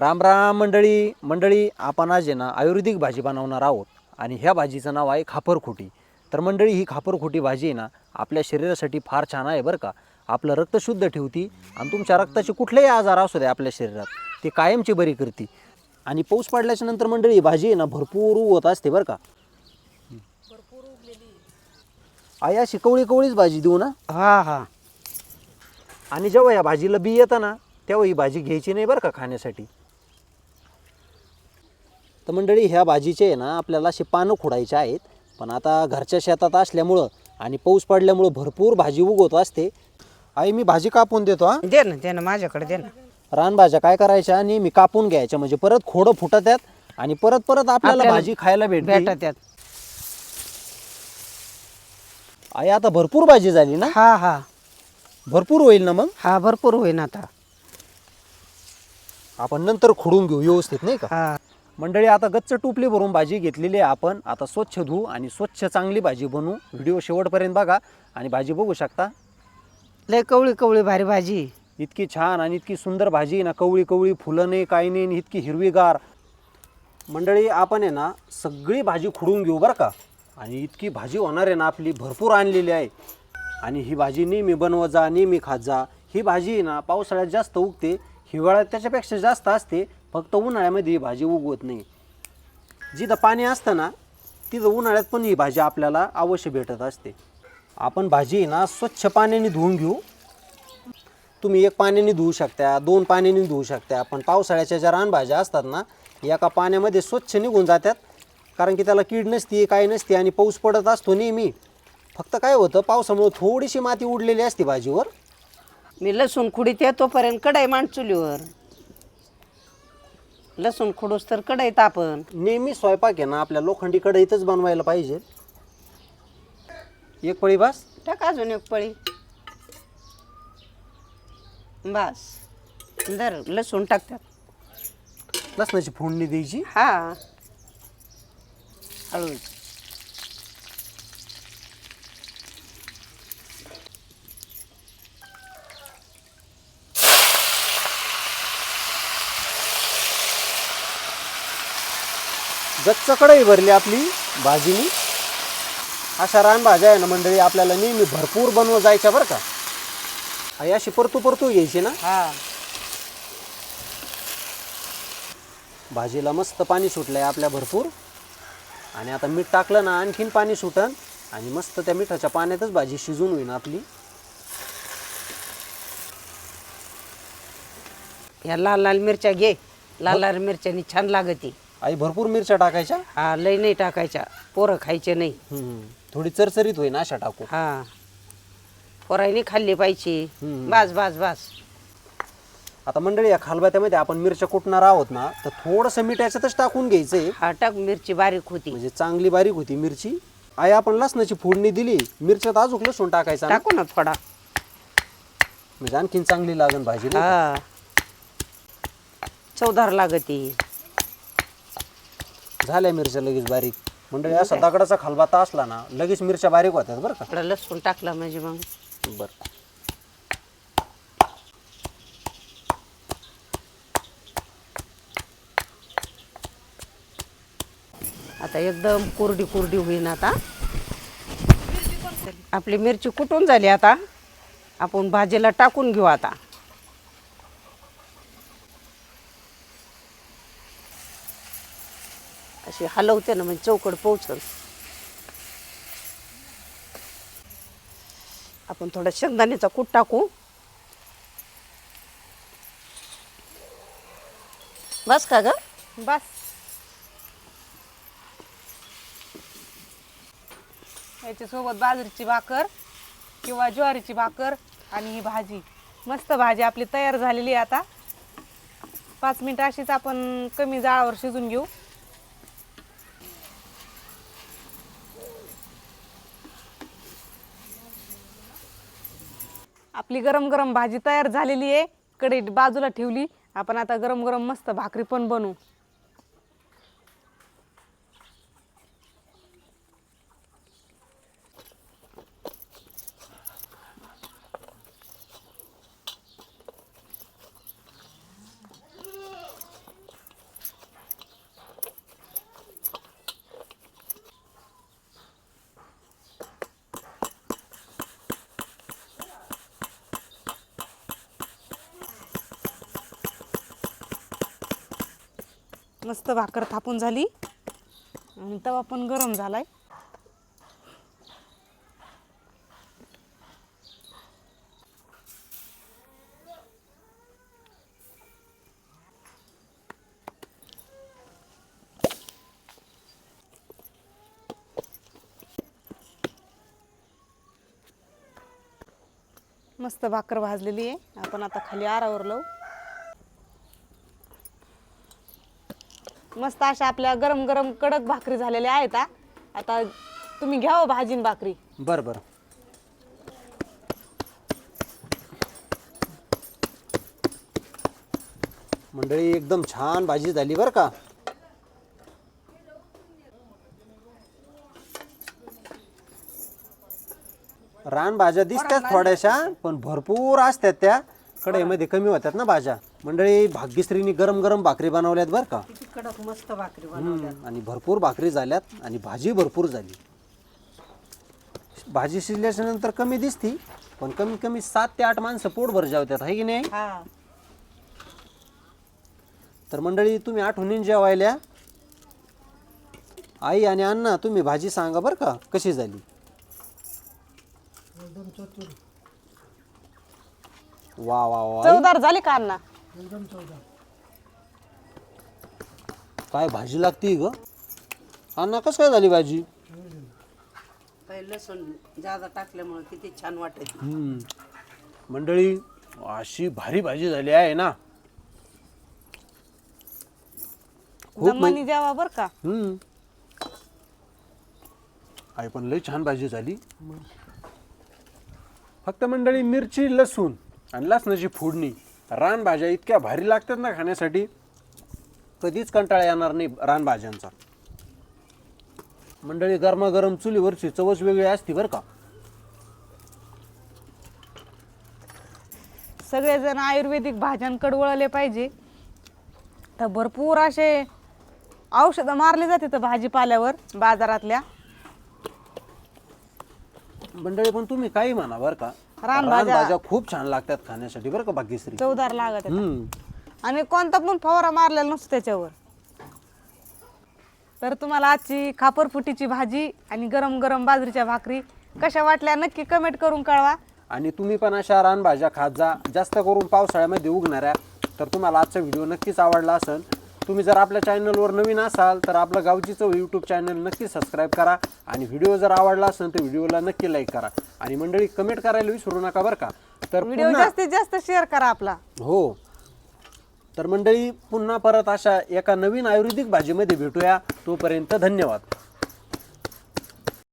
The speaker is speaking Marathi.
राम राम मंडळी मंडळी आपण आज आहे ना आयुर्वेदिक भाजी बनवणार आहोत आणि ह्या भाजीचं नाव आहे खापरखोटी. तर मंडळी ही खापरखोटी भाजी आहे ना आपल्या शरीरासाठी फार छान आहे बरं का. आपलं रक्त शुद्ध ठेवती आणि तुमच्या रक्ताचे कुठलेही आजार असू द्या आपल्या शरीरात ते कायमची बरी करते. आणि पाऊस पडल्याच्या नंतर मंडळी ही भाजी आहे ना भरपूर उगवत असते बरं का. आई अशी कवळी कवळीच भाजी देऊ ना. हा हा. आणि जेव्हा या भाजीला बी येतं ना तेव्हा ही भाजी घ्यायची नाही बरं का खाण्यासाठी. तर मंडळी ह्या भाजीचे आहे ना आपल्याला असे पानं खोडायचे आहेत. पण आता घरच्या शेतात असल्यामुळं आणि पाऊस पडल्यामुळं भरपूर भाजी उगवत असते. आई मी भाजी कापून देतो हा. दे ना दे ना माझ्याकडे दे ना. रानभाज्या काय करायच्या आणि मी कापून घ्यायच्या. म्हणजे परत खोडं फुटत आहेत आणि परत परत आपल्याला आपल्याला भाजी खायला भेटते. भेटत त्यात आई आता भरपूर भाजी झाली ना? हा हा. भरपूर होईल ना मग? हा भरपूर होईन आता. आपण नंतर खोडून घेऊ व्यवस्थित नाही का? हा. मंडळी आता गच्च टोपली भरून भाजी घेतलेली आहे आपण. आता स्वच्छ धुवू आणि स्वच्छ चांगली भाजी बनवू. व्हिडिओ शेवटपर्यंत बघा आणि भाजी बघू शकता. लय कवळी कवळी भारी भाजी. इतकी छान आणि इतकी सुंदर भाजी ना. कवळी कवळी फुलं नाही काही नाही इतकी हिरवीगार. मंडळी आपण आहे ना सगळी भाजी खुडून घेऊ बरं का. आणि इतकी भाजी होणार आहे ना आपली भरपूर आणलेली आहे. आणि ही भाजी नेहमी बनवत जा नेहमी खात जा. ही भाजी ना पावसाळ्यात जास्त उगते हिवाळ्यात त्याच्यापेक्षा जास्त असते फक्त उन्हाळ्यामध्ये ही भाजी उगवत नाही. जिथं पाणी असतं ना तिथं उन्हाळ्यात पण ही भाजी आपल्याला अवश्य भेटत असते. आपण भाजी ना स्वच्छ पाण्याने धुवून घेऊ. तुम्ही एक पाण्याने धुवू शकता दोन पाण्याने धुवू शकता पण पावसाळ्याच्या ज्या रानभाज्या असतात ना एका पाण्यामध्ये स्वच्छ निघून जातात. कारण की त्याला कीड नसते काय नसते आणि पाऊस पडत असतो नेहमी. फक्त काय होतं पावसामुळे थोडीशी माती उडलेली असते भाजीवर. मी लसूण खुडीत येतोपर्यंत कढाई मांड चुलीवर. लसूण खुडूस तर कढई तापण नेहमी स्वयंपाक आहे ना आपल्या लोखंडी कढईतच बनवायला पाहिजे. एक पळी बस. टाक अजून एक पळी. बस. दर लसूण टाकतात लसणाची फोडणी द्यायची. हा. हळू गच्च कढई भरली आपली भाजीनी. अशा रानभाज्या आहे ना मंडळी आपल्याला नेहमी भरपूर बनवत जायच्या बरं का. आई अशी परतू परतू घ्यायची ना. हा. भाजीला मस्त पाणी सुटलं आहे आपल्या भरपूर. आणि आता मीठ टाकलं ना आणखीन पाणी सुटन. आणि मस्त त्या मिठाच्या पाण्यातच भाजी शिजून होईन आपली. ह्या लाल लाल मिरच्या घे. लाल लाल मिरच्यानी छान लागती. आई भरपूर मिरच्या टाकायच्या? हा लई नाही टाकायच्या. पोरं खायचे नाही. हम्म. थोडी चरचरीत होईन अशा टाकू हा. पोरायनी खाल्ली पाहिजे. हम्म. बस बस बस. आता मंडळी या खालबात्यामध्ये आपण मिरच्या कुटणार आहोत ना तर थोडंसं मीठ याच्यातच टाकून घ्यायचंय. हा टाक मिरची बारीक होती. म्हणजे चांगली बारीक होती मिरची. आई आपण लसणाची फोडणी दिली. मिरच्यात अजून लसूण टाकायचा ना. टाकू ना थोडा. म्हणजे आणखीन चांगली लागन भाजी नाही का? हा. चौदार लागती. झाल्या मिरच्या लगेच बारीक. मंडळी असा दगडाचा खालबाता असला ना लगेच मिरच्या बारीक होतात बरं थोडा लसूण टाकला म्हणजे मग. का बरं. आता एकदम कोरडी कोरडी होईन आता. आपली मिरची कुटून झाली आता. आपण भाजीला टाकून घेऊ आता. अशी हलवते ना म्हणजे चौकड पोचल आपण थोडा शेंगदाण्याचा कूट टाकू. बस का ग? बस. याच्यासोबत बाजरीची भाकर किंवा ज्वारीची भाकर आणि ही भाजी. मस्त भाजी आपली तयार झालेली आहे आता. पाच मिनटं अशीच आपण कमी जाळावर शिजून घेऊ. आपली गरम गरम भाजी तयार झालेली आहे. कढई बाजूला ठेवली. आपण आता गरम गरम मस्त भाकरी पण बनवू. मस्त भाकर थापून झाली. आणि तवा पण गरम झालाय. मस्त भाकर भाजलेली आहे. आपण आता खाली आरावर लावू. मस्त अशा आपल्या गरम गरम कडक भाकरी झालेल्या आहेत हा. आता तुम्ही घ्या हो भाजीन भाकरी. बरं बरं. मंडळी एकदम छान भाजी झाली बरं का? रान भाज्या दिसतात थोड्याशा पण भरपूर असतात त्या. कढईमध्ये कमी होतात ना भाज्या. मंडळी भाग्यश्रीनी गरम गरम भाकरी बनवल्यात बरं का? किती कडक मस्त भाकरी हम्म, आणि भरपूर भाकरी झाल्यात आणि भाजी भरपूर झाली. भाजी शिजल्याच्या नंतर कमी दिसती पण कमीत कमी सात ते आठ माणसं पोटभर जेवतात आहे की नाही? हा. तर मंडळी तुम्ही आठवणीन जेवायल्या. आई आणि अण्णा तुम्ही भाजी सांगा बरं का कशी झाली? वा वा वा. आई, चवदार झाली का अण्णा? काय भाजी लागते ग? अण्णा कसं काय झाली भाजी? काही लसूण जादा टाकल्यामुळे किती छान वाटायची. हम्म. मंडळी अशी भारी भाजी झाली आहे ना. खूप दमानी जेवा बर का? हम्म. आई पण लई छान भाजी झाली. फक्त मंडळी मिरची लसूण आणि लसणाची फोडणी. रानभाज्या इतक्या भारी लागतात ना खाण्यासाठी कधीच कंटाळा येणार नाही रानभाज्यांचा. मंडळी गरमागरम चुलीवरची चवच वेगळी असती बरं का. सगळेजण आयुर्वेदिक भाज्यांकडे वळले पाहिजे. तर भरपूर असे औषधं मारले जाते तर भाजीपाल्यावर बाजारातल्या. मंडळी पण तुम्ही काही म्हणा बरं का. रानभाज्या. खूप छान लागतात खाण्यासाठी बरं का भाग्यश्री? चवदार लागत आहेत. हम्म. आणि कोणता पण फवारा मारलेला नसतो त्याच्यावर. तर तुम्हाला आजची खापरफुटीची भाजी आणि गरम गरम बाजरीच्या भाकरी कशा वाटल्या नक्की कमेंट करून कळवा. आणि तुम्ही पण अशा रानभाज्या खात जा. जास्त करून पावसाळ्यामध्ये उगणाऱ्या तर तुम्हाला आजचा व्हिडिओ नक्कीच आवडला असेल. तुम्ही जर आपल्या चॅनलवर नवीन असाल तर आपलं गावची चव यूट्यूब चॅनल नक्की सबस्क्राईब करा आणि व्हिडिओ जर आवडला असेल तर व्हिडिओला नक्की लाईक करा. आणि मंडळी कमेंट करायला विसरू नका बरं का. तर व्हिडिओ पुन्हा जास्तीत जास्त शेअर करा आपला. हो. तर मंडळी पुन्हा परत अशा एका नवीन आयुर्वेदिक भाजीमध्ये भेटूया. तोपर्यंत धन्यवाद.